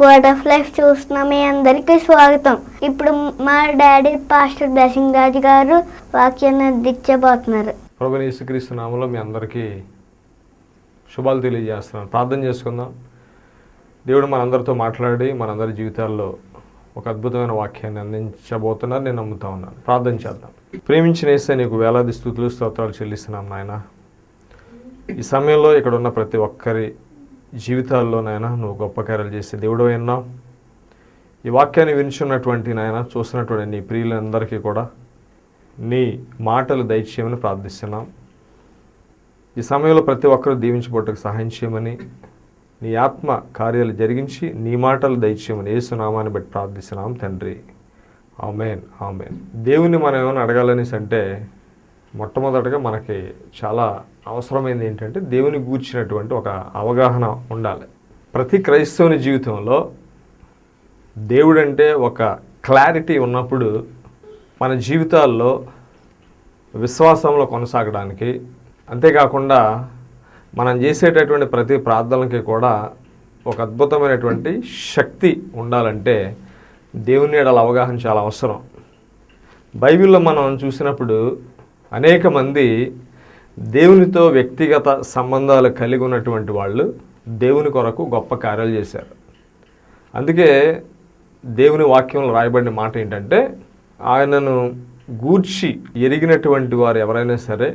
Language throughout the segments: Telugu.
వర్డ్ ఆఫ్ లైఫ్ చూస్తున్న మీ అందరికీ స్వాగతం. ఇప్పుడు మా డాడీ పాస్టర్ బ్లెసింగ్ రాజు గారు వాక్యాన్ని అందించబోతున్నారు. ప్రభు యేసుక్రీస్తు నామంలో మీ అందరికీ శుభాలు తెలియజేస్తున్నాను. ప్రార్థన చేసుకుందాం. దేవుడు మనందరితో మాట్లాడి మనందరి జీవితాల్లో ఒక అద్భుతమైన వాక్యాన్ని అందించబోతున్నారు. నేను నమ్ముతా ఉన్నాను. ప్రార్థన చేద్దాం. ప్రేమించిన వేస్తే నీకు వేలాది స్థుతులు స్తోత్రాలు చెల్లిస్తున్నాం నాయన. ఈ సమయంలో ఇక్కడ ఉన్న ప్రతి ఒక్కరి జీవితాల్లో నాయన నువ్వు గొప్ప కార్యాలు చేసే దేవుడు అయినా ఈ వాక్యాన్ని వినిచున్నటువంటి నాయన చూసినటువంటి నీ ప్రియులందరికీ కూడా నీ మాటలు దయచేయమని ప్రార్థిస్తున్నాం. ఈ సమయంలో ప్రతి ఒక్కరూ దీవించబోటకు సహాయం చేయమని నీ ఆత్మ కార్యాలు జరిగించి నీ మాటలు దయచేయమని ఏసునామాన్ని బట్టి ప్రార్థిస్తున్నాం తండ్రి. Amen amen. దేవుని మనం ఏమైనా అడగాలనేసి అంటే మొట్టమొదటగా మనకి చాలా అవసరమైనది ఏంటంటే దేవుని గూర్చినటువంటి ఒక అవగాహన ఉండాలి. ప్రతి క్రైస్తవుని జీవితంలో దేవుడంటే ఒక క్లారిటీ ఉన్నప్పుడు మన జీవితాల్లో విశ్వాసంలో కొనసాగడానికి అంతేకాకుండా మనం చేసేటటువంటి ప్రతి ప్రార్థనలకి కూడా ఒక అద్భుతమైనటువంటి శక్తి ఉండాలంటే దేవుని ఎడల అవగాహన చాలా అవసరం. బైబిల్లో మనం చూసినప్పుడు అనేక మంది దేవునితో వ్యక్తిగత సంబంధాలు కలిగి ఉన్నటువంటి వాళ్ళు దేవుని కొరకు గొప్ప కార్యాలు చేశారు. అందుకే దేవుని వాక్యంలో రాయబడిన మాట ఏంటంటే ఆయనను గూర్చి ఎరిగినటువంటి వారు ఎవరైనా సరే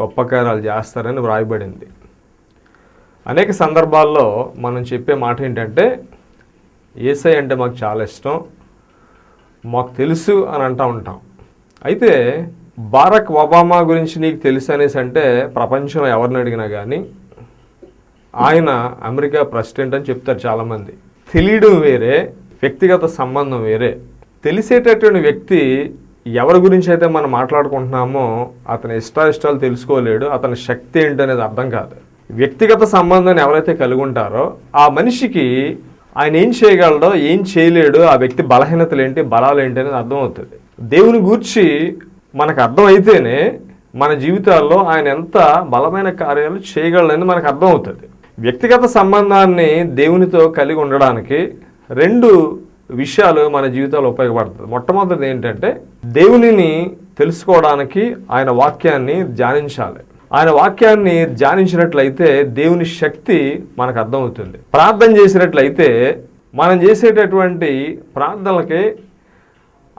గొప్ప కార్యాలు చేస్తారని వ్రాయబడింది. అనేక సందర్భాల్లో మనం చెప్పే మాట ఏంటంటే ఏసై అంటే మాకు చాలా ఇష్టం మాకు తెలుసు అని అంటూ ఉంటాం. అయితే బారక్ ఒబామా గురించి నీకు తెలుసు అనేసి అంటే ప్రపంచం ఎవరిని అడిగినా కానీ ఆయన అమెరికా ప్రెసిడెంట్ అని చెప్తారు చాలామంది. తెలియడం వేరే వ్యక్తిగత సంబంధం వేరే. తెలిసేటటువంటి వ్యక్తి ఎవరి గురించి అయితే మనం మాట్లాడుకుంటున్నామో అతని ఇష్టాయిష్టాలు తెలుసుకోలేడు అతని శక్తి ఏంటి అనేది అర్థం కాదు. వ్యక్తిగత సంబంధాన్ని ఎవరైతే కలిగి ఉంటారో ఆ మనిషికి ఆయన ఏం చేయగలడో ఏం చేయలేడు ఆ వ్యక్తి బలహీనతలు ఏంటి బలాలు ఏంటి అనేది అర్థమవుతుంది. దేవుని గూర్చి మనకు అర్థమైతేనే మన జీవితాల్లో ఆయన ఎంత బలమైన కార్యాలు చేయగలనేది మనకు అర్థమవుతుంది వ్యక్తిగత సంబంధాన్ని దేవునితో కలిగి ఉండడానికి రెండు విషయాలు మన జీవితాలు ఉపయోగపడుతుంది మొట్టమొదటిది ఏంటంటే దేవునిని తెలుసుకోవడానికి ఆయన వాక్యాన్ని ధ్యానించాలి. ఆయన వాక్యాన్ని ధ్యానించినట్లయితే దేవుని శక్తి మనకు అర్థమవుతుంది ప్రార్థన చేసినట్లయితే మనం చేసేటటువంటి ప్రార్థనలకి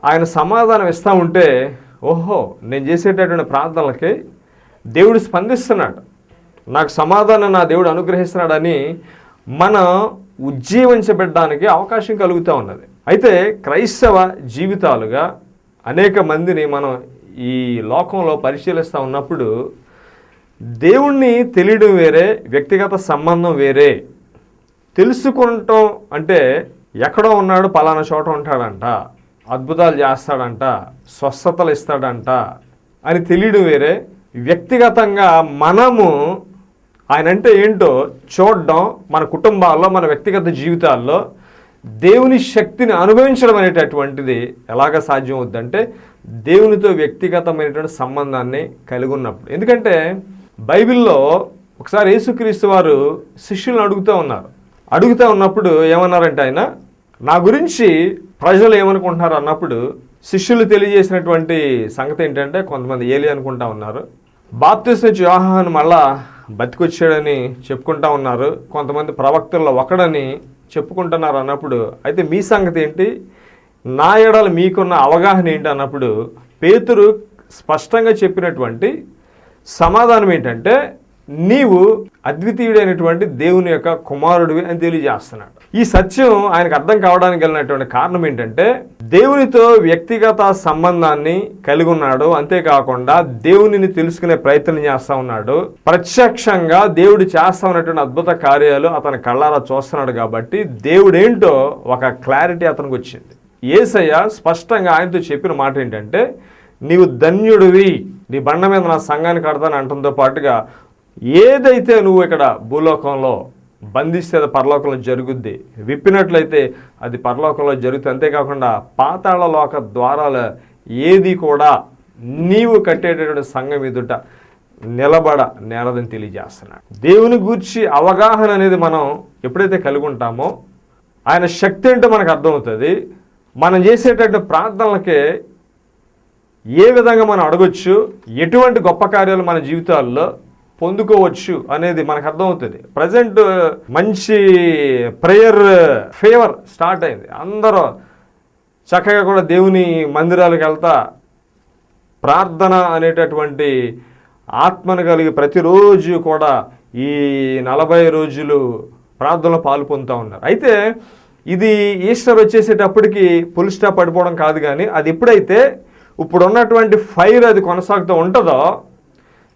ఆయన సమాధానం ఇస్తూ ఉంటే ఓహో నేను చేసేటటువంటి ప్రార్థనలకి దేవుడు స్పందిస్తున్నాడు. నాకు సమాధానం నా దేవుడు అనుగ్రహిస్తున్నాడని మనం ఉజ్జీవించబెట్టడానికి అవకాశం కలుగుతూ ఉన్నది. అయితే క్రైస్తవ జీవితాలుగా అనేక మందిని మనం ఈ లోకంలో పరిశీలిస్తూ ఉన్నప్పుడు దేవుణ్ణి తెలియడం వేరే వ్యక్తిగత సంబంధం వేరే. తెలుసుకుంటాం అంటే ఎక్కడో ఉన్నాడు పలానా చోట ఉంటాడంట. అద్భుతాలు చేస్తాడంట స్వస్థతలు ఇస్తాడంట అని తెలియడం వేరే. వ్యక్తిగతంగా మనము ఆయన అంటే ఏంటో చూడడం మన కుటుంబాల్లో మన వ్యక్తిగత జీవితాల్లో దేవుని శక్తిని అనుభవించడం అనేటటువంటిది ఎలాగ సాధ్యం అవుద్దంటే దేవునితో వ్యక్తిగతమైనటువంటి సంబంధాన్ని కలిగి ఉన్నప్పుడు ఎందుకంటే బైబిల్లో ఒకసారి యేసుక్రీస్తు వారు శిష్యులను అడుగుతూ ఉన్నారు. అడుగుతూ ఉన్నప్పుడు ఏమన్నారంటే ఆయన నా గురించి ప్రజలు ఏమనుకుంటున్నారు అన్నప్పుడు శిష్యులు తెలియజేసినటువంటి సంగతి ఏంటంటే కొంతమంది ఏలి అనుకుంటా ఉన్నారు. బాప్తిస్ నుంచి యోహాను మళ్ళా బతికొచ్చాడని చెప్పుకుంటా ఉన్నారు. కొంతమంది ప్రవక్తల్లో ఒకడని చెప్పుకుంటున్నారు అన్నప్పుడు అయితే మీ సంగతి ఏంటి? నా ఎడలు మీకున్న అవగాహన ఏంటి అన్నప్పుడు పేతురు స్పష్టంగా చెప్పినటువంటి సమాధానం ఏంటంటే నీవు అద్వితీయుడైనటువంటి దేవుని యొక్క కుమారుడివి అని తెలియజేస్తున్నాడు. ఈ సత్యం ఆయనకు అర్థం కావడానికి వెళ్ళినటువంటి కారణం ఏంటంటే దేవునితో వ్యక్తిగత సంబంధాన్ని కలిగి ఉన్నాడు. అంతేకాకుండా దేవునిని తెలుసుకునే ప్రయత్నం చేస్తా ఉన్నాడు. ప్రత్యక్షంగా దేవుడు చేస్తా ఉన్నటువంటి అద్భుత కార్యాలు అతని కళ్ళారా చూస్తున్నాడు కాబట్టి దేవుడేంటో ఒక క్లారిటీ అతనికి వచ్చింది. ఏసయ్య స్పష్టంగా ఆయనతో చెప్పిన మాట ఏంటంటే నీవు ధన్యుడివి నీ బండ మీద నా సంఘాన్ని కడతాను అంటంతో పాటుగా ఏదైతే నువ్వు ఇక్కడ భూలోకంలో బంధిస్తే అది పరలోకంలో జరుగుద్ది విప్పినట్లయితే అది పరలోకంలో జరుగుతుంది అంతేకాకుండా పాతాళ లోక ద్వారాల ఏది కూడా నీవు కట్టేటటువంటి సంఘం ఎదుట నిలబడ నేరదని తెలియజేస్తున్నాడు. దేవుని గూర్చి అవగాహన అనేది మనం ఎప్పుడైతే కలిగి ఉంటామో ఆయన శక్తి ఏంటో మనకు అర్థమవుతుంది. మనం చేసేటటువంటి ప్రార్థనలకే ఏ విధంగా మనం అడగొచ్చు ఎటువంటి గొప్ప కార్యాలు మన జీవితాల్లో పొందుకోవచ్చు అనేది మనకు అర్థమవుతుంది. ప్రజెంట్ uh, మంచి ప్రేయర్ ఫేవర్ స్టార్ట్ అయింది. అందరూ చక్కగా కూడా దేవుని మందిరాలకు వెళ్తా ప్రార్థన అనేటటువంటి ఆత్మను కలిగి ప్రతిరోజు కూడా ఈ నలభై రోజులు ప్రార్థనలో పాలు పొందుతూ ఉన్నారు. అయితే ఇది ఈస్టర్ వచ్చేసేటప్పటికి పుల్ స్టాప్ పడిపోవడం కాదు కానీ అది ఎప్పుడైతే ఇప్పుడు ఉన్నటువంటి ఫైర్ అది కొనసాగుతూ ఉంటుందో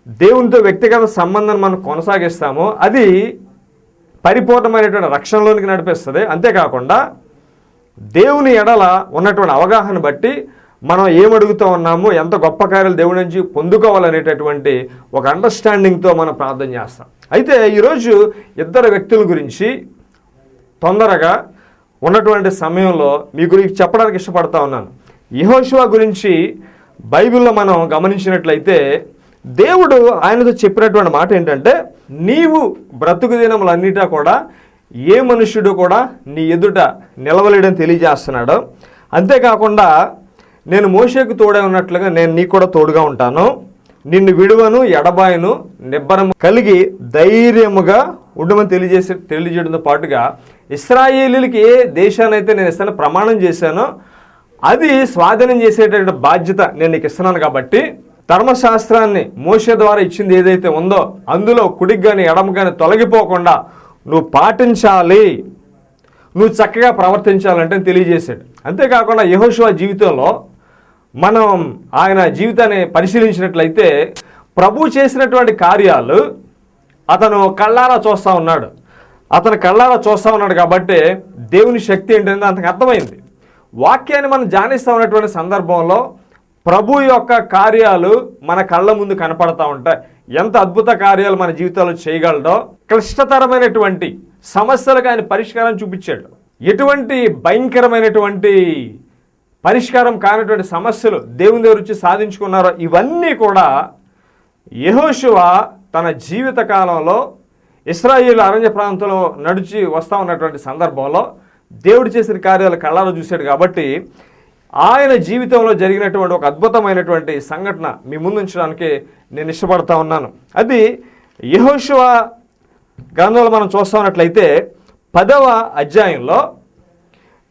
దేవునితో వ్యక్తిగత సంబంధం మనం కొనసాగిస్తామో అది పరిపూర్ణమైనటువంటి రక్షణలోనికి నడిపిస్తుంది. అంతేకాకుండా దేవుని ఎడల ఉన్నటువంటి అవగాహన బట్టి మనం ఏమడుగుతూ ఉన్నామో ఎంత గొప్ప కార్యాలు దేవుడి నుంచి పొందుకోవాలనేటటువంటి ఒక అండర్స్టాండింగ్తో మనం ప్రార్థన చేస్తాం. అయితే ఈరోజు ఇద్దరు వ్యక్తుల గురించి తొందరగా ఉన్నటువంటి సమయంలో మీ గురించి చెప్పడానికి ఇష్టపడతా ఉన్నాను. యహోశివ గురించి బైబిల్లో మనం గమనించినట్లయితే దేవుడు ఆయనతో చెప్పినటువంటి మాట ఏంటంటే నీవు బ్రతుకు దినములన్నిటా కూడా ఏ మనుష్యుడు కూడా నీ ఎదుట నిలవలేడని తెలియజేస్తున్నాడు. అంతేకాకుండా నేను మోషేకు తోడే ఉన్నట్లుగా నేను నీకు కూడా తోడుగా ఉంటాను. నిన్ను విడువను ఎడబాయను నిబ్బరము కలిగి ధైర్యముగా ఉండమని తెలియజేసి తెలియజేయడంతో పాటుగా ఇస్రాయేలీలకి ఏ దేశానైతే నేను ఇస్తాను ప్రమాణం చేశానో అది స్వాధీనం చేసేటటువంటి బాధ్యత నేను నీకు ఇస్తున్నాను కాబట్టి ధర్మశాస్త్రాన్ని మోసే ద్వారా ఇచ్చింది ఏదైతే ఉందో అందులో కుడికి కానీ ఎడమ కానీ తొలగిపోకుండా నువ్వు పాటించాలి. నువ్వు చక్కగా ప్రవర్తించాలంటే తెలియజేశాడు. అంతేకాకుండా యహోశివ జీవితంలో మనం ఆయన జీవితాన్ని పరిశీలించినట్లయితే ప్రభు చేసినటువంటి కార్యాలు అతను కళ్ళారా చూస్తూ ఉన్నాడు. అతను కళ్ళారా చూస్తూ ఉన్నాడు కాబట్టి దేవుని శక్తి ఏంటంటే అంతకు అర్థమైంది. వాక్యాన్ని మనం జానిస్తూ ఉన్నటువంటి సందర్భంలో ప్రభు యొక్క కార్యాలు మన కళ్ళ ముందు కనపడతా ఉంటాయి. ఎంత అద్భుత కార్యాలు మన జీవితాల్లో చేయగలడో క్లిష్టతరమైనటువంటి సమస్యలకు ఆయన పరిష్కారం చూపించాడు. ఎటువంటి భయంకరమైనటువంటి పరిష్కారం కానటువంటి సమస్యలు దేవుని దగ్గర వచ్చి సాధించుకున్నారో ఇవన్నీ కూడా యహోశివ తన జీవిత కాలంలో ఇస్రాయిల్ అరణ్య ప్రాంతంలో నడిచి వస్తూ ఉన్నటువంటి సందర్భంలో దేవుడు చేసిన కార్యాలు కళ్ళాలో చూశాడు కాబట్టి ఆయన జీవితంలో జరిగినటువంటి ఒక అద్భుతమైనటువంటి సంఘటన మీ ముందుంచడానికి నేను ఇష్టపడతా ఉన్నాను. అది యహోశివ గ్రంథంలో మనం చూస్తా ఉన్నట్లయితే పదవ అధ్యాయంలో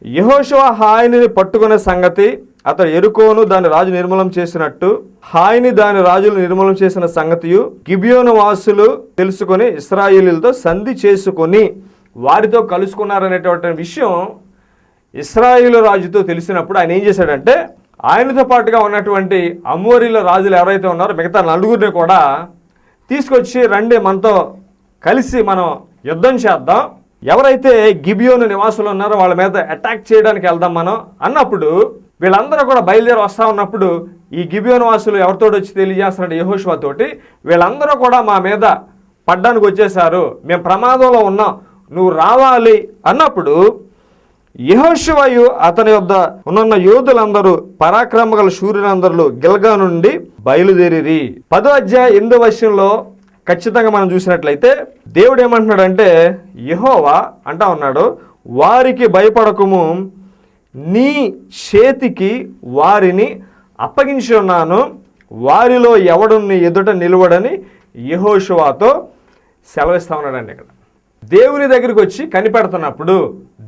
యహోశివ హాయిని పట్టుకునే సంగతి అతడు ఎరుకోను దాని రాజు నిర్మూలం చేసినట్టు హాయిని దాని రాజులు నిర్మూలం చేసిన సంగతియు గిబియోను వాసులు తెలుసుకొని ఇస్రాయిలీలతో సంధి చేసుకొని వారితో కలుసుకున్నారనేటువంటి విషయం ఇస్రాయిల్ రాజుతో తెలిసినప్పుడు ఆయన ఏం చేశాడంటే ఆయనతో పాటుగా ఉన్నటువంటి అమోరీల రాజులు ఎవరైతే ఉన్నారో మిగతా నలుగురిని కూడా తీసుకొచ్చి రండి మనతో కలిసి మనం యుద్ధం చేద్దాం. ఎవరైతే గిబియోను నివాసులు ఉన్నారో వాళ్ళ మీద అటాక్ చేయడానికి వెళ్దాం మనం అన్నప్పుడు వీళ్ళందరూ కూడా బయలుదేరి వస్తూ ఉన్నప్పుడు ఈ గిబియోను వాసులు ఎవరితో వచ్చి తెలియజేస్తున్నాడు యహోష్వా తోటి వీళ్ళందరూ కూడా మా మీద పడ్డానికి వచ్చేసారు మేము ప్రమాదంలో ఉన్నాం. నువ్వు రావాలి అన్నప్పుడు యహోశివయు అతని యొద్ద ఉన్న యోధులందరూ పరాక్రమ గల సూర్యులందరూ గిల్గా నుండి బయలుదేరిరి. పదో అధ్యాయ ఎనిమిదో వర్షంలో ఖచ్చితంగా మనం చూసినట్లయితే దేవుడు ఏమంటున్నాడంటే యహోవా అంటా ఉన్నాడు వారికి భయపడకము నీ చేతికి వారిని అప్పగించి ఉన్నాను వారిలో ఎవడుని ఎదుట నిలవడని యహోశివాతో సెలవిస్తా ఉన్నాడండి ఇక్కడ. దేవుని దగ్గరికి వచ్చి కనిపెడుతున్నప్పుడు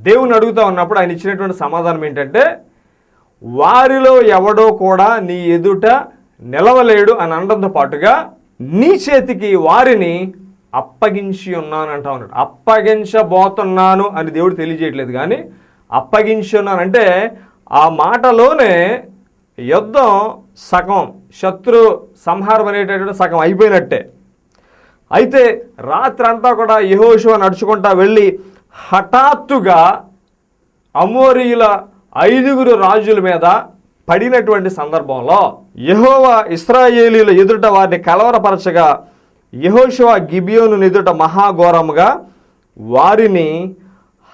దేవుని అడుగుతా ఉన్నప్పుడు ఆయన ఇచ్చినటువంటి సమాధానం ఏంటంటే వారిలో ఎవడో కూడా నీ ఎదుట నిలవలేడు అని అనడంతో పాటుగా నీ చేతికి వారిని అప్పగించి ఉన్నాను అంటా ఉన్నాడు. అప్పగించబోతున్నాను అని దేవుడు తెలియజేయట్లేదు కానీ అప్పగించి ఉన్నాను అంటే ఆ మాటలోనే యుద్ధం సగం శత్రు సంహారం అనేటటువంటి సగం అయిపోయినట్టే. అయితే రాత్రంతా కూడా యహోశివ నడుచుకుంటా వెళ్ళి హఠాత్తుగా అమోరియుల ఐదుగురు రాజుల మీద పడినటువంటి సందర్భంలో యహోవా ఇస్రాయేలీల ఎదుట వారిని కలవరపరచగా యహోశివ గిబియోను ఎదుట మహాఘోరముగా వారిని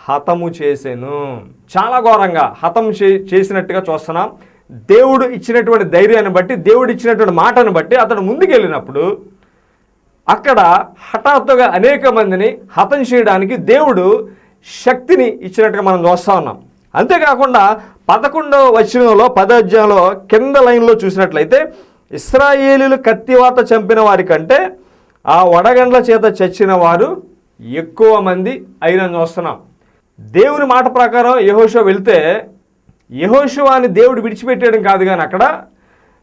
హతము చేసాను. చాలా ఘోరంగా హతం చే- చేసినట్టుగా చూస్తున్నాం. దేవుడు ఇచ్చినటువంటి ధైర్యాన్ని బట్టి దేవుడు ఇచ్చినటువంటి మాటను బట్టి అతడు ముందుకెళ్ళినప్పుడు అక్కడ హఠాత్తుగా అనేక మందిని హతం చేయడానికి దేవుడు శక్తిని ఇచ్చినట్టుగా మనం చూస్తూ ఉన్నాం. అంతేకాకుండా పదకొండవ వచనంలో పదోధ్యాయంలో కింద లైన్లో చూసినట్లయితే ఇస్రాయేలీలు కత్తివాత చంపిన వారి కంటే ఆ వడగండ్ల చేత చచ్చిన వారు ఎక్కువ మంది అయిన చూస్తున్నాం. దేవుని మాట ప్రకారం యహోషో వెళ్తే యహోషువాని దేవుడు విడిచిపెట్టేయడం కాదు కానీ అక్కడ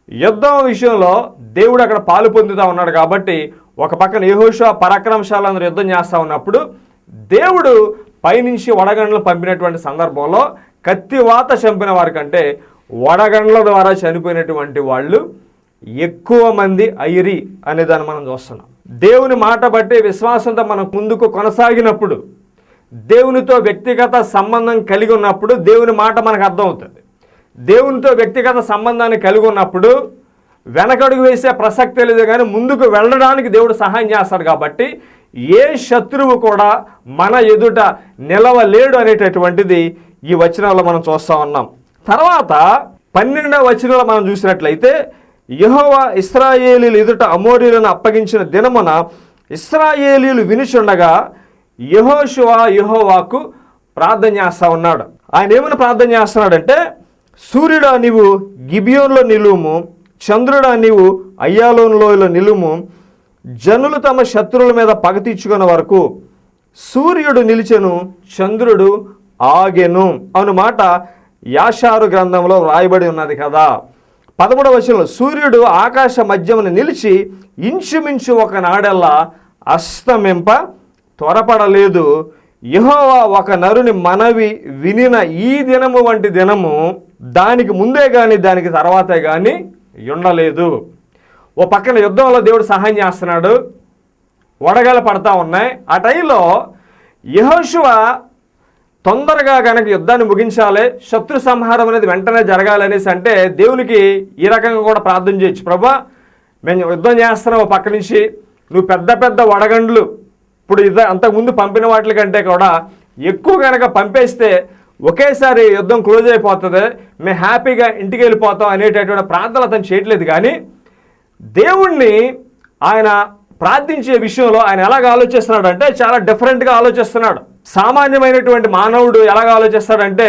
యుద్ధం విషయంలో దేవుడు అక్కడ పాలు పొందుతా ఉన్నాడు కాబట్టి ఒక పక్కన యహోషువ పరాక్రమశాలను యుద్ధం చేస్తూ ఉన్నప్పుడు దేవుడు పైనుంచి వడగండ్లు పంపినటువంటి సందర్భంలో కత్తివాత చంపిన వారి కంటే వడగండ్ల ద్వారా చనిపోయినటువంటి వాళ్ళు ఎక్కువ మంది ఐరి అనే దాన్ని మనం చూస్తున్నాం. దేవుని మాట బట్టి విశ్వాసంతో మనం ముందుకు కొనసాగినప్పుడు దేవునితో వ్యక్తిగత సంబంధం కలిగి ఉన్నప్పుడు దేవుని మాట మనకు అర్థమవుతుంది. దేవునితో వ్యక్తిగత సంబంధాన్ని కలిగి ఉన్నప్పుడు వెనకడుగు వేసే ప్రసక్తే లేదు కానీ ముందుకు వెళ్ళడానికి దేవుడు సహాయం చేస్తాడు కాబట్టి ఏ శత్రువు కూడా మన ఎదుట నిలవలేడు అనేటటువంటిది ఈ వచనాల్లో మనం చూస్తూ ఉన్నాం. తర్వాత పన్నెండవ వచనంలో మనం చూసినట్లయితే యహోవ ఇస్రాయేలీలు ఎదుట అమోరీలను అప్పగించిన దినమున ఇస్రాయేలీలు వినిచుండగా యహోశివ యహోవాకు ప్రార్థన చేస్తా ఉన్నాడు. ఆయన ఏమైనా ప్రార్థన చేస్తున్నాడంటే సూర్యుడా నీవు గిబియోన్లో నిలువుము చంద్రుడా నీవు అయ్యాలోనులోయలో నిలుము. జనులు తమ శత్రువుల మీద పగ తీర్చుకున్న వరకు సూర్యుడు నిలిచెను చంద్రుడు ఆగెను అను మాట యాషారు గ్రంథంలో వ్రాయబడి ఉన్నది కదా. పదమూడవ వచనంలో సూర్యుడు ఆకాశ మధ్యమున నిలిచి ఇంచుమించు ఒక నాడెల్లా అస్తమింప త్వరపడలేదు. యహోవా ఒక నరుని మనవి వినిన ఈ దినము వంటి దినము దానికి ముందే కానీ దానికి తర్వాతే కానీ ఉండలేదు. ఓ పక్కన యుద్ధంలో దేవుడు సహాయం చేస్తున్నాడు. వడగలు పడతా ఉన్నాయి. ఆ టైంలో యహోశువ తొందరగా కనుక యుద్ధాన్ని ముగించాలి. శత్రు సంహారం అనేది వెంటనే జరగాలనేసి అంటే దేవునికి ఈ రకంగా కూడా ప్రార్థన చేయొచ్చు. ప్రభా మేము యుద్ధం చేస్తున్నాం పక్క నుంచి. నువ్వు పెద్ద పెద్ద వడగండ్లు. ఇప్పుడు ఇద అంతకుముందు పంపిన వాటి కంటే కూడా ఎక్కువ కనుక పంపేస్తే ఒకేసారి యుద్ధం క్లోజ్ అయిపోతుంది. మేము హ్యాపీగా ఇంటికి వెళ్ళిపోతాం అనేటటువంటి ప్రార్థనలు అతను చేయట్లేదు కానీ దేవుణ్ణి ఆయన ప్రార్థించే విషయంలో ఆయన ఎలాగ ఆలోచిస్తున్నాడు అంటే చాలా డిఫరెంట్గా ఆలోచిస్తున్నాడు. సామాన్యమైనటువంటి మానవుడు ఎలాగ ఆలోచిస్తాడంటే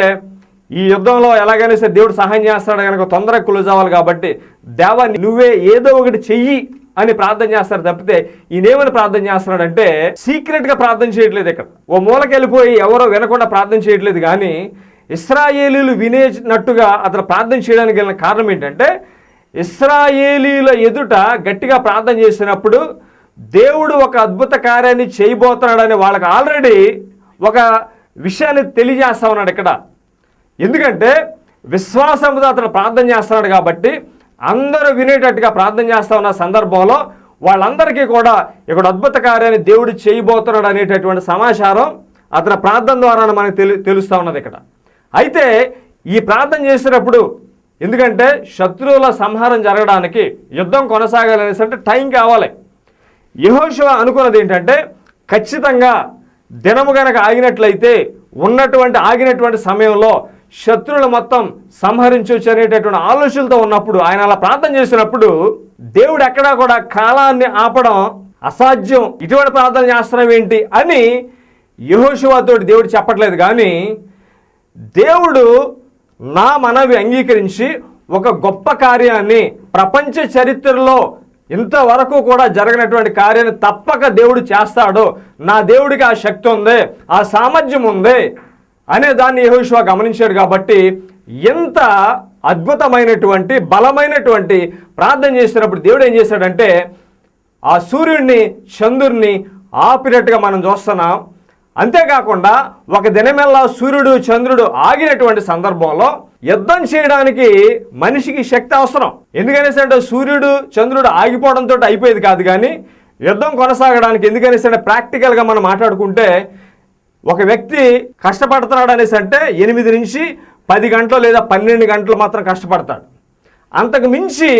ఈ యుద్ధంలో ఎలాగైనా సరే దేవుడు సహాయం చేస్తాడు కనుక తొందరగా క్లోజ్ అవ్వాలి కాబట్టి దేవా నువ్వే ఏదో ఒకటి చెయ్యి అని ప్రార్థన చేస్తారు తప్పితే ఈయనేమని ప్రార్థన చేస్తున్నాడంటే సీక్రెట్గా ప్రార్థన చేయట్లేదు ఇక్కడ. ఓ మూలకి వెళ్ళిపోయి ఎవరో వినకుండా ప్రార్థన చేయట్లేదు కానీ ఇస్రాయేలీలు వినేనట్టుగా అతను ప్రార్థన చేయడానికి వెళ్ళిన కారణం ఏంటంటే ఇస్రాయేలీల ఎదుట గట్టిగా ప్రార్థన చేసినప్పుడు దేవుడు ఒక అద్భుత కార్యాన్ని చేయబోతున్నాడని వాళ్ళకి ఆల్రెడీ ఒక విషయాన్ని తెలియజేస్తా ఉన్నాడు ఇక్కడ. ఎందుకంటే విశ్వాసంతో అతను ప్రార్థన చేస్తున్నాడు కాబట్టి అందరూ వినేటట్టుగా ప్రార్థన చేస్తా ఉన్న సందర్భంలో వాళ్ళందరికీ కూడా ఇక్కడ అద్భుత కార్యాన్ని దేవుడు చేయబోతున్నాడు అనేటటువంటి సమాచారం అతని ప్రార్థన ద్వారా మనకు తెలు తెలుస్తూ ఉన్నది ఇక్కడ. అయితే ఈ ప్రార్థన చేసినప్పుడు ఎందుకంటే శత్రువుల సంహారం జరగడానికి యుద్ధం కొనసాగాలనేసి అంటే టైం కావాలి. యహోశివ అనుకున్నది ఏంటంటే ఖచ్చితంగా దినము గనక ఆగినట్లయితే ఉన్నటువంటి ఆగినటువంటి సమయంలో శత్రువులు మొత్తం సంహరించవచ్చు అనేటటువంటి ఆలోచనలతో ఉన్నప్పుడు ఆయన అలా ప్రార్థన చేసినప్పుడు దేవుడు ఎక్కడా కూడా కాలాన్ని ఆపడం అసాధ్యం. ఇటువంటి ప్రార్థన చేస్తున్నాం ఏంటి అని యహోశివతోటి దేవుడు చెప్పట్లేదు. కానీ దేవుడు నా మనవి అంగీకరించి ఒక గొప్ప కార్యాన్ని ప్రపంచ చరిత్రలో ఇంతవరకు కూడా జరగనటువంటి కార్యాన్ని తప్పక దేవుడు చేస్తాడు. నా దేవుడికి ఆ శక్తి ఉంది ఆ సామర్థ్యం ఉంది. అనే దాన్ని యెహోషువ గమనించాడు కాబట్టి ఎంత అద్భుతమైనటువంటి బలమైనటువంటి ప్రార్థన చేసినప్పుడు దేవుడు ఏం చేశాడంటే ఆ సూర్యుడిని చంద్రుడిని ఆపినట్టుగా మనం చూస్తున్నాం. అంతేకాకుండా ఒక దినమెల్లా సూర్యుడు చంద్రుడు ఆగినటువంటి సందర్భంలో యుద్ధం చేయడానికి మనిషికి శక్తి అవసరం. ఎందుకనేసి అంటే సూర్యుడు చంద్రుడు ఆగిపోవడంతో అయిపోయేది కాదు కానీ యుద్ధం కొనసాగడానికి ఎందుకనేసి అంటే ప్రాక్టికల్గా మనం మాట్లాడుకుంటే ఒక వ్యక్తి కష్టపడుతున్నాడు అనేసి అంటే ఎనిమిది నుంచి పది గంటలు లేదా పన్నెండు గంటలు మాత్రం కష్టపడతాడు. అంతకు మించి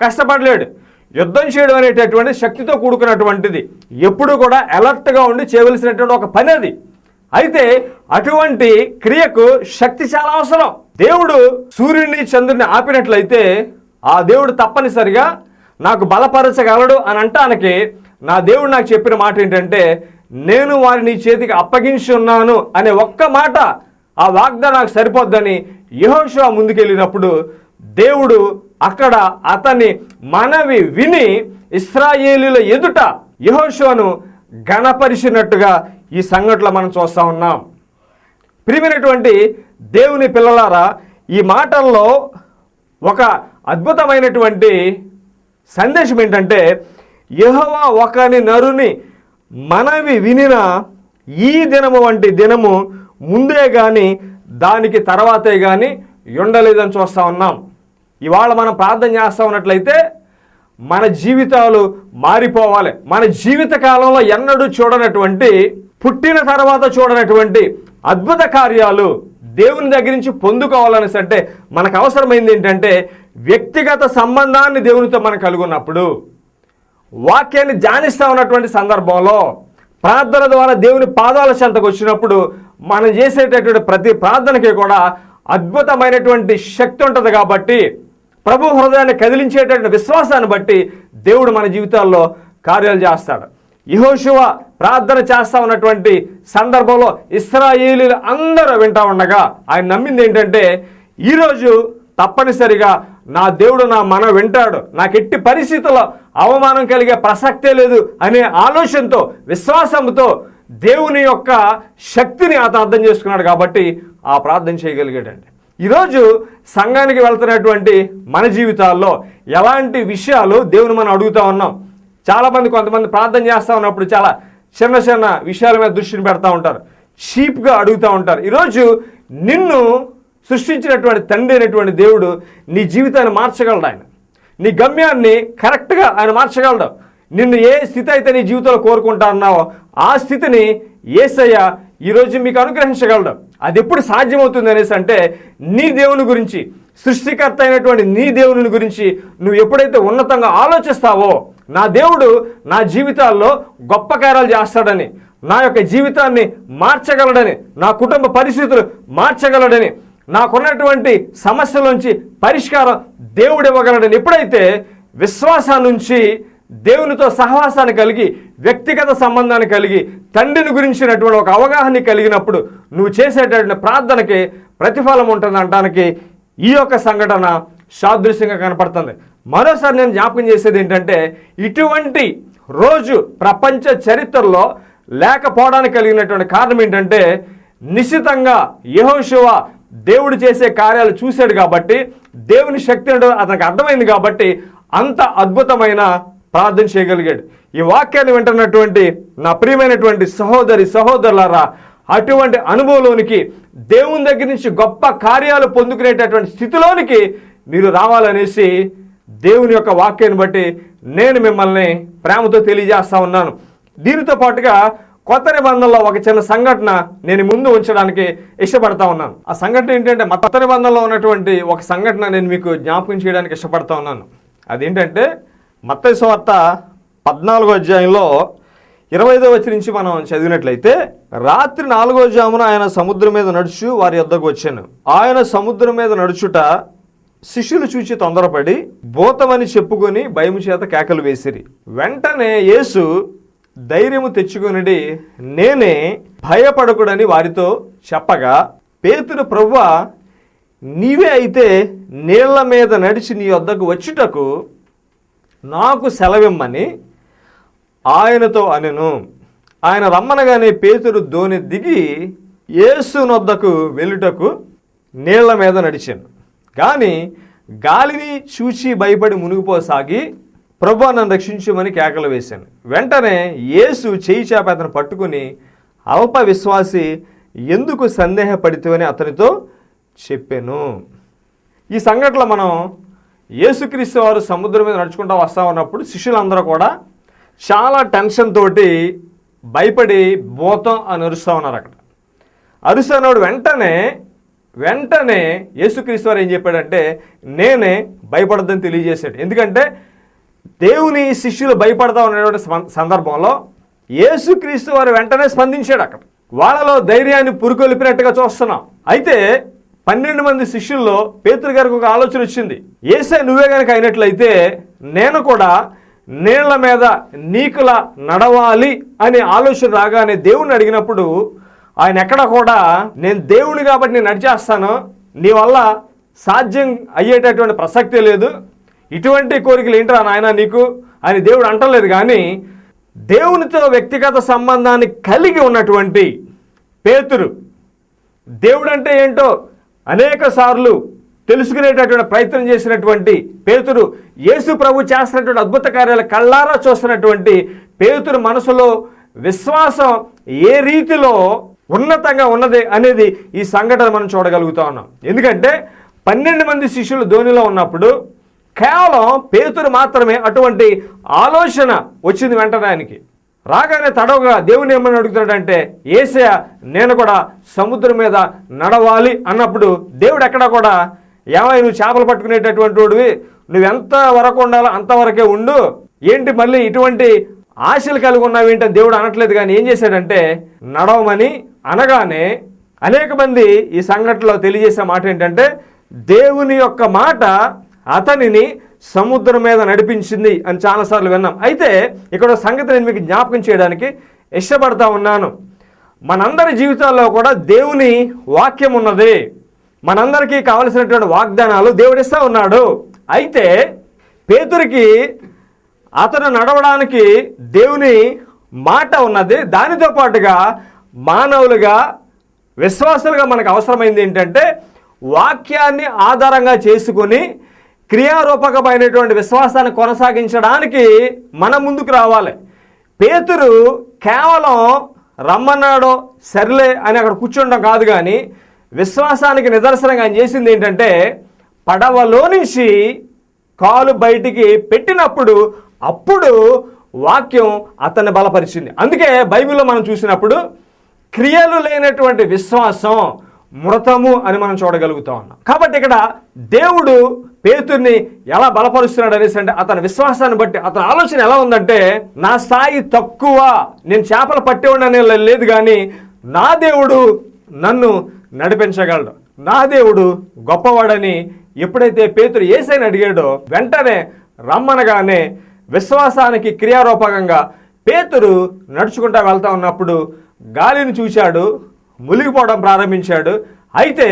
కష్టపడలేడు. యుద్ధం చేయడం అనేటటువంటి శక్తితో కూడుకున్నటువంటిది. ఎప్పుడు కూడా అలర్ట్గా ఉండి చేయవలసినటువంటి ఒక పని అది. అయితే అటువంటి క్రియకు శక్తి చాలా అవసరం. దేవుడు సూర్యుడిని చంద్రుడిని ఆపినట్లయితే ఆ దేవుడు తప్పనిసరిగా నాకు బలపరచగలడు అని అంటానికి నా దేవుడు నాకు చెప్పిన మాట ఏంటంటే నేను వారిని చేతికి అప్పగించి ఉన్నాను అనే ఒక్క మాట ఆ వాగ్దానం నాకు సరిపోద్దని యెహోషువ ముందుకెళ్ళినప్పుడు దేవుడు అక్కడ అతని మనవి విని ఇస్రాయేలీల ఎదుట యహోషువను గణపరిచినట్టుగా ఈ సంఘటనలో మనం చూస్తా ఉన్నాం. ప్రియమైనటువంటి దేవుని పిల్లలారా ఈ మాటల్లో ఒక అద్భుతమైనటువంటి సందేశం ఏంటంటే యహోవా ఒకని నరుని మనవి వినిన ఈ దినము వంటి దినము ముందే కానీ దానికి తర్వాతే కానీ ఉండలేదని చూస్తా ఉన్నాం. ఇవాళ మనం ప్రార్థన చేస్తా ఉన్నట్లయితే మన జీవితాలు మారిపోవాలి. మన జీవిత కాలంలో ఎన్నడూ చూడనటువంటి పుట్టిన తర్వాత చూడనటువంటి అద్భుత కార్యాలు దేవుని దగ్గర నుంచి పొందుకోవాలనేసి అంటే మనకు అవసరమైంది ఏంటంటే వ్యక్తిగత సంబంధాన్ని దేవునితో మనం కలుగున్నప్పుడు వాక్యాన్ని ధ్యానిస్తూ ఉన్నటువంటి సందర్భంలో ప్రార్థన ద్వారా దేవుని పాదాల చెంతకు వచ్చినప్పుడు మనం చేసేటటువంటి ప్రతి ప్రార్థనకి కూడా అద్భుతమైనటువంటి శక్తి ఉంటుంది కాబట్టి ప్రభు హృదయాన్ని కదిలించేటటువంటి విశ్వాసాన్ని బట్టి దేవుడు మన జీవితాల్లో కార్యాలు చేస్తాడు. యహోశివ ప్రార్థన చేస్తా ఉన్నటువంటి సందర్భంలో ఇస్రాయేలీలు అందరూ వింటా ఉండగా ఆయన నమ్మింది ఏంటంటే ఈరోజు తప్పనిసరిగా నా దేవుడు నా మన వింటాడు. నాకు ఎట్టి పరిస్థితుల్లో అవమానం కలిగే ప్రసక్తే లేదు అనే ఆలోచనతో విశ్వాసంతో దేవుని యొక్క శక్తిని అతను అర్థం చేసుకున్నాడు కాబట్టి ఆ ప్రార్థన చేయగలిగాడండి. ఈరోజు సంఘానికి వెళ్తున్నటువంటి మన జీవితాల్లో ఎలాంటి విషయాలు దేవుని మనం అడుగుతా ఉన్నాం? చాలామంది కొంతమంది ప్రార్థన చేస్తూ ఉన్నప్పుడు చాలా చిన్న చిన్న విషయాల మీద దృష్టిని పెడతా ఉంటారు. చీప్గా అడుగుతూ ఉంటారు. ఈరోజు నిన్ను సృష్టించినటువంటి తండ్రి అయినటువంటి దేవుడు నీ జీవితాన్ని మార్చగలడు ఆయన. నీ గమ్యాన్ని కరెక్ట్గా ఆయన మార్చగలడు. నిన్ను ఏ స్థితి అయితే నీ జీవితంలో కోరుకుంటా అన్నావో ఆ స్థితిని ఏసయ్య ఈరోజు మీకు అనుగ్రహించగలడు. అది ఎప్పుడు సాధ్యమవుతుంది అనేసి అంటే నీ దేవుని గురించి సృష్టికర్త అయినటువంటి నీ దేవుని గురించి నువ్వు ఎప్పుడైతే ఉన్నతంగా ఆలోచిస్తావో నా దేవుడు నా జీవితాల్లో గొప్ప కార్యాలు చేస్తాడని నా యొక్క జీవితాన్ని మార్చగలడని నా కుటుంబ పరిస్థితులు మార్చగలడని నాకున్నటువంటి సమస్యలోంచి పరిష్కారం దేవుడు ఇవ్వగలడని. ఎప్పుడైతే విశ్వాసం నుంచి దేవునితో సహవాసాన్ని కలిగి వ్యక్తిగత సంబంధాన్ని కలిగి తండ్రిని గురించినటువంటి ఒక అవగాహన కలిగినప్పుడు నువ్వు చేసేటటువంటి ప్రార్థనకి ప్రతిఫలం ఉంటుంది అనడానికి ఈ యొక్క సంఘటన సాదృశ్యంగా కనపడుతుంది. మరోసారి నేను జ్ఞాపకం చేసేది ఏంటంటే ఇటువంటి రోజు ప్రపంచ చరిత్రలో లేకపోవడానికి కలిగినటువంటి కారణం ఏంటంటే నిశ్చితంగా యహోశివ దేవుడు చేసే కార్యాలు చూశాడు కాబట్టి దేవుని శక్తి ఏంటో అతనికి అర్థమైంది కాబట్టి అంత అద్భుతమైన ప్రార్థన చేయగలిగాడు. ఈ వాక్యాన్ని వింటున్నటువంటి నా ప్రియమైనటువంటి సహోదరి సహోదరులారా అటువంటి అనుభవంలోనికి దేవుని దగ్గర నుంచి గొప్ప కార్యాలు పొందుకునేటటువంటి స్థితిలోనికి మీరు రావాలనేసి దేవుని యొక్క వాక్యాన్ని బట్టి నేను మిమ్మల్ని ప్రేమతో తెలియజేస్తా ఉన్నాను. దీనితో పాటుగా కొత్త నిబంధనలో ఒక చిన్న సంఘటన నేను ముందు ఉంచడానికి ఇష్టపడతా ఉన్నాను. ఆ సంఘటన ఏంటంటే మత నిబంధనలో ఉన్నటువంటి ఒక సంఘటన నేను మీకు జ్ఞాపకం చేయడానికి ఇష్టపడతా ఉన్నాను. అదేంటంటే మత్త సువార్త పద్నాలుగో అధ్యాయంలో ఇరవై ఐదో వచ్చి నుంచి మనం చదివినట్లయితే రాత్రి నాలుగో జామున ఆయన సముద్రం మీద నడుచు వారి యొద్దకు వచ్చాను. ఆయన సముద్రం మీద నడుచుట శిష్యులు చూచి తొందరపడి భూతమని చెప్పుకొని భయము చేత కేకలు వేసిరి. వెంటనే యేసు ధైర్యము తెచ్చుకొనిడి. నేనే భయపడకుడని వారితో చెప్పగా పేతురు ప్రవ్వ నీవే అయితే నీళ్ళ మీద నడిచి నీ వద్దకు వచ్చుటకు నాకు సెలవిమ్మని ఆయనతో అనెను. ఆయన రమ్మనగానే పేతురు దోని దిగి యేసునొద్దకు వెళ్ళుటకు నీళ్ళ మీద నడిచాను. కానీ గాలిని చూచి భయపడి మునిగిపోసాగి ప్రభు నన్ను రక్షించమని కేకలు వేశాను. వెంటనే యేసు చేయి చేప అతను పట్టుకుని అల్ప విశ్వాసి ఎందుకు సందేహపడితేవని అతనితో చెప్పాను. ఈ సంఘటనలో మనం యేసుక్రీస్తు వారు సముద్రం మీద నడుచుకుంటూ వస్తా ఉన్నప్పుడు శిష్యులందరూ కూడా చాలా టెన్షన్ తోటి భయపడి భూతం అని అరుస్తూ ఉన్నారు అక్కడ. అరుస్తున్నవాడు వెంటనే వెంటనే యేసుక్రీస్తు వారు ఏం చెప్పాడంటే నేనే భయపడద్దని తెలియజేశాడు. ఎందుకంటే దేవుని శిష్యులు భయపడతా ఉన్నటువంటి సందర్భంలో యేసుక్రీస్తు వారు వెంటనే స్పందించాడు అక్కడ. వాళ్ళలో ధైర్యాన్ని పురుకొలిపినట్టుగా చూస్తున్నాం. అయితే పన్నెండు మంది శిష్యుల్లో పేతురు గారికి ఒక ఆలోచన వచ్చింది. ఏసే నువ్వే కనుక అయినట్లయితే నేను కూడా నీళ్ళ మీద నీకులా నడవాలి అనే ఆలోచన రాగానే దేవుణ్ణి అడిగినప్పుడు ఆయన ఎక్కడ కూడా నేను దేవుని కాబట్టి నేను నడిచేస్తాను నీ వల్ల సాధ్యం అయ్యేటటువంటి ప్రసక్తే లేదు ఇటువంటి కోరికలు ఏంట్రా నాయన నీకు? అని దేవుడు అంటలేదు కానీ దేవునితో వ్యక్తిగత సంబంధాన్ని కలిగి ఉన్నటువంటి పేతురు. దేవుడు అంటే ఏంటో అనేక సార్లు తెలుసుకునేటటువంటి ప్రయత్నం చేసినటువంటి పేతురు యేసు ప్రభు చేస్తున్నటువంటి అద్భుత కార్యాలు కళ్ళారా చూస్తున్నటువంటి పేతురు మనసులో విశ్వాసం ఏ రీతిలో ఉన్నతంగా ఉన్నది అనేది ఈ సంఘటన మనం చూడగలుగుతా ఉన్నాం. ఎందుకంటే పన్నెండు మంది శిష్యులు ధోనిలో ఉన్నప్పుడు కేవలం పేతురు మాత్రమే అటువంటి ఆలోచన వచ్చింది వెంటనే ఆయనకి. రాగానే తడవగా దేవుని ఏమని అడుగుతున్నాడంటే ఏసయ నేను కూడా సముద్రం మీద నడవాలి అన్నప్పుడు దేవుడు ఎక్కడ కూడా ఏమై నువ్వు చేపలు పట్టుకునేటటువంటి వాడివి నువ్వు ఎంత వరకు ఉండాలో అంతవరకే ఉండు. ఏంటి మళ్ళీ ఇటువంటి ఆశలు కలిగి ఉన్నావు ఏంటని దేవుడు అనట్లేదు కానీ ఏం చేశాడంటే నడవమని అనగానే అనేక మంది ఈ సంఘటనలో తెలియజేసే మాట ఏంటంటే దేవుని యొక్క మాట అతనిని సముద్రం మీద నడిపించింది అని చాలాసార్లు విన్నాం. అయితే ఇక్కడ సంగతి నేను మీకు జ్ఞాపకం చేయడానికి ఇష్టపడతా ఉన్నాను. మనందరి జీవితాల్లో కూడా దేవుని వాక్యం ఉన్నది. మనందరికీ కావలసినటువంటి వాగ్దానాలు దేవుడిస్తా ఉన్నాడు. అయితే పేతురికి అతను నడవడానికి దేవుని మాట ఉన్నది. దానితో పాటుగా మానవులుగా విశ్వాసులుగా మనకు అవసరమైంది ఏంటంటే వాక్యాన్ని ఆధారంగా చేసుకొని క్రియారూపకమైనటువంటి విశ్వాసాన్ని కొనసాగించడానికి మనం ముందుకు రావాలి. పేతురు కేవలం రమ్మన్నాడో సర్లే అని అక్కడ కూర్చుండడం కాదు కానీ విశ్వాసానికి నిదర్శనంగా ఆయన చేసింది ఏంటంటే పడవలో నుంచి కాలు బయటికి పెట్టినప్పుడు అప్పుడు వాక్యం అతన్ని బలపరిచింది. అందుకే బైబిల్లో మనం చూసినప్పుడు క్రియలు లేనటువంటి విశ్వాసం మృతము అని మనం చూడగలుగుతా ఉన్నాం. కాబట్టి ఇక్కడ దేవుడు పేతుర్ని ఎలా బలపరుస్తున్నాడు అనేసి అంటే అతని విశ్వాసాన్ని బట్టి అతని ఆలోచన ఎలా ఉందంటే నా స్థాయి తక్కువ నేను చేపలు పట్టేవాడిని అనే లేదు కానీ నా దేవుడు నన్ను నడిపించగలడు. నా దేవుడు గొప్పవాడని ఎప్పుడైతే పేతురు ఏసైని అడిగాడో వెంటనే రమ్మనగానే విశ్వాసానికి క్రియారూపకంగా పేతురు నడుచుకుంటా వెళ్తా ఉన్నప్పుడు గాలిని చూశాడు మునిగిపోవడం ప్రారంభించాడు. అయితే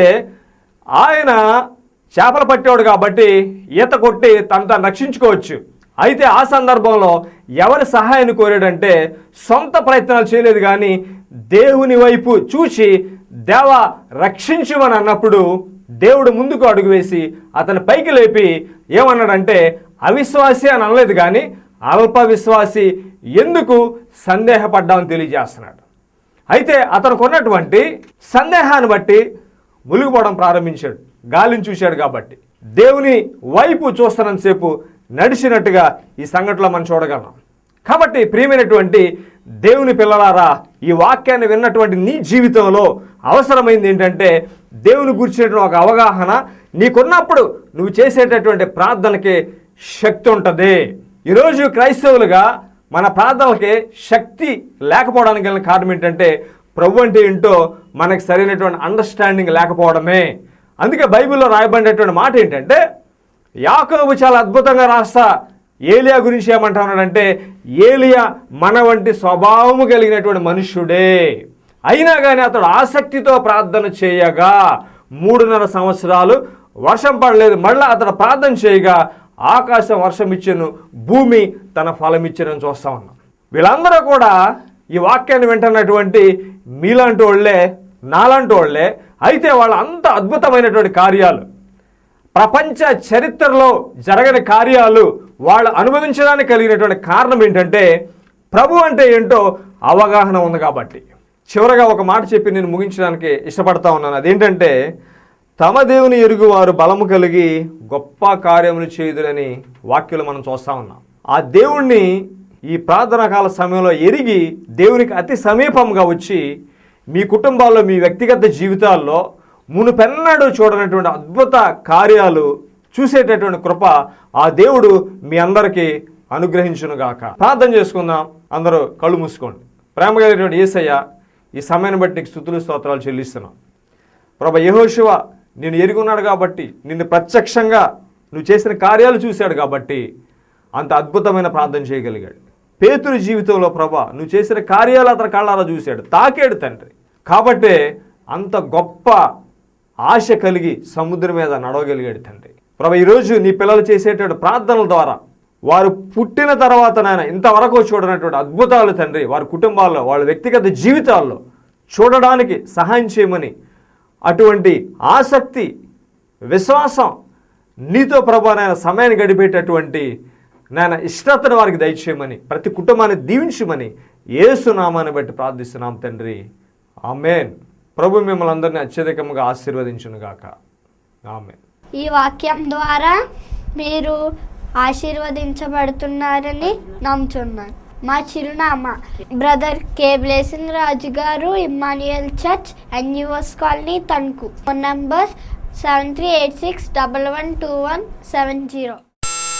ఆయన చేపలు పట్టేవాడు కాబట్టి ఈత కొట్టి తను తను రక్షించుకోవచ్చు. అయితే ఆ సందర్భంలో ఎవరి సహాయాన్ని కోరాడంటే సొంత ప్రయత్నాలు చేయలేదు కానీ దేవుని వైపు చూసి దేవ రక్షించుమని అన్నప్పుడు దేవుడు ముందుకు అడుగు వేసి అతని పైకి లేపి ఏమన్నాడంటే అవిశ్వాసి అని అనలేదు కానీ అల్ప విశ్వాసి ఎందుకు సందేహపడ్డామని తెలియజేస్తున్నాడు. అయితే అతనికి ఉన్నటువంటి సందేహాన్ని బట్టి మునిగిపోవడం ప్రారంభించాడు. గాలిని చూశాడు కాబట్టి. దేవుని వైపు చూస్తున్నంతసేపు నడిచినట్టుగా ఈ సంఘటనలో మనం చూడగలం. కాబట్టి ప్రియమైనటువంటి దేవుని పిల్లలారా ఈ వాక్యాన్ని విన్నటువంటి నీ జీవితంలో అవసరమైంది ఏంటంటే దేవుని గురించినటువంటి ఒక అవగాహన నీకున్నప్పుడు నువ్వు చేసేటటువంటి ప్రార్థనకి శక్తి ఉంటుంది. ఈరోజు క్రైస్తవులుగా మన ప్రార్థనలకి శక్తి లేకపోవడానికి గల కారణం ఏంటంటే ప్రభు అంటే ఏంటో మనకు సరైనటువంటి అండర్స్టాండింగ్ లేకపోవడమే. అందుకే బైబిల్లో రాయబడినటువంటి మాట ఏంటంటే యాకోబు చాలా అద్భుతంగా రాస్తా ఏలియా గురించి ఏమంటున్నాడంటే ఏలియా మన వంటి స్వభావము కలిగినటువంటి మనుష్యుడే. అయినా కానీ అతడు ఆసక్తితో ప్రార్థన చేయగా మూడున్నర సంవత్సరాలు వర్షం పడలేదు. మళ్ళీ అతడు ప్రార్థన చేయగా ఆకాశం వర్షం ఇచ్చెను భూమి తన ఫలం చూస్తా ఉన్నాం. వీళ్ళందరూ కూడా ఈ వాక్యాన్ని వింటున్నటువంటి మీలాంటి వాళ్ళే నాలాంటి వాళ్ళే అయితే వాళ్ళ అంత అద్భుతమైనటువంటి కార్యాలు. ప్రపంచ చరిత్రలో జరగని కార్యాలు వాళ్ళు అనుభవించడానికి కలిగినటువంటి కారణం ఏంటంటే ప్రభు అంటే ఏంటో అవగాహన ఉంది కాబట్టి. చివరగా ఒక మాట చెప్పి నేను ముగించడానికి ఇష్టపడతా ఉన్నాను. అదేంటంటే తమ దేవుని ఎరుగు వారు బలము కలిగి గొప్ప కార్యములు చేయుదురని వాక్యలు మనం చూస్తా ఉన్నాం. ఆ దేవుణ్ణి ఈ ప్రార్థనా కాల సమయంలో ఎరిగి దేవునికి అతి సమీపంగా వచ్చి మీ కుటుంబాల్లో మీ వ్యక్తిగత జీవితాల్లో మునుపెన్నడూ చూడనటువంటి అద్భుత కార్యాలు చూసేటటువంటి కృప ఆ దేవుడు మీ అందరికీ అనుగ్రహించునుగాక. ప్రార్థన చేసుకుందాం. అందరూ కళ్ళు మూసుకోండి. ప్రేమ కలిగినటువంటి ఏసయ్య ఈ సమయాన్ని బట్టి నీకు స్థుతులు స్తోత్రాలు చెల్లిస్తున్నాం. ప్రభా యహోశివ నేను ఎరుగున్నాడు కాబట్టి నిన్ను ప్రత్యక్షంగా నువ్వు చేసిన కార్యాలు చూశాడు కాబట్టి అంత అద్భుతమైన ప్రార్థన చేయగలిగాడు. పేతురు జీవితంలో ప్రభా నువ్వు చేసిన కార్యాలు అతని కళ్ళారా చూశాడు. తాకేడు తండ్రి. కాబట్టే అంత గొప్ప ఆశ కలిగి సముద్రం మీద నడవగలిగాడు తండ్రి. ప్రభు ఈరోజు నీ పిల్లలు చేసేటువంటి ప్రార్థనల ద్వారా వారు పుట్టిన తర్వాత నాయన ఇంతవరకు చూడనటువంటి అద్భుతాలు తండ్రి వారి కుటుంబాల్లో వాళ్ళ వ్యక్తిగత జీవితాల్లో చూడడానికి సహాయం చేయమని అటువంటి ఆసక్తి విశ్వాసం నీతో ప్రభా నాయన సమయాన్ని గడిపేటటువంటి నాయన ఇష్టతను వారికి దయచేయమని ప్రతి కుటుంబాన్ని దీవించమని ఏసునామాన్ని బట్టి ప్రార్థిస్తున్నాం తండ్రి. ఆమెన్. ప్రభు మిమ్మల్ని అందరినీ అత్యధికంగా ఆశీర్వదించునుగాక. ఆమెన్. ఈ వాక్యం ద్వారా మీరు ఆశీర్వదించబడుతున్నారని నమ్ముతున్నాను. మా చిరునామా. Brother K. Blessing Raju garu Emmanuel church NUS colony Tanuku. Phone number seven three eight six double one two one seven zero.